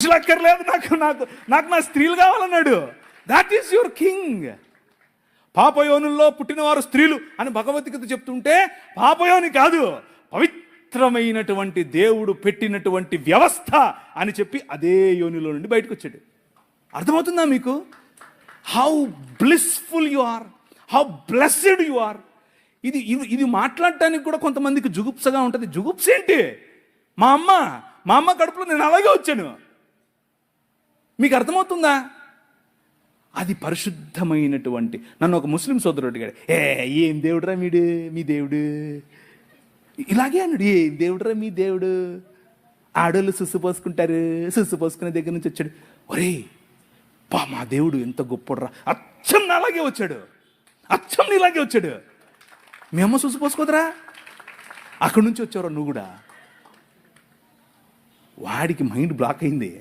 పురుషులు అక్కర్లేదు నాకు నాకు నాకు నా స్త్రీలు కావాలన్నాడు. దాట్ ఈస్ యువర్ కింగ్ పాపయోనుల్లో పుట్టినవారు స్త్రీలు అని భగవద్గీత చెప్తుంటే పాపయోని కాదు పవిత్రమైనటువంటి దేవుడు పెట్టినటువంటి వ్యవస్థ అని చెప్పి అదే యోనిలో నుండి బయటకు వచ్చాడు అర్థమవుతుందా మీకు? How blissful you are how blessed you are ఇది ఇది ఇది మాట్లాడటానికి కూడా కొంతమందికి జుగుప్సగా ఉంటుంది. జుగుప్స ఏంటి మా అమ్మ మా అమ్మ కడుపులో నేను అలాగే వచ్చాను. మీకు అర్థమవుతుందా? అది పరిశుద్ధమైనటువంటి నన్ను ఒక ముస్లిం సోదరుడు అడిగాడు ఏ ఏం దేవుడురా మీడు మీ దేవుడు? ఇలాగే అన్నాడు ఏం దేవుడురా మీ దేవుడు? ఆడోళ్ళు సుస్సు పోసుకుంటారు సుస్సు పోసుకునే దగ్గర నుంచి వచ్చాడు. ఒరే పా మా దేవుడు ఎంత గొప్పడురా. అచ్చం అలాగే వచ్చాడు. అచ్చం నీలాగే వచ్చాడు. మీ అమ్మ సుస్సు పోసుకోదురా. అక్కడి నుంచి వచ్చావురా నువ్వు కూడా. వాడికి మైండ్ బ్లాక్ అయింది.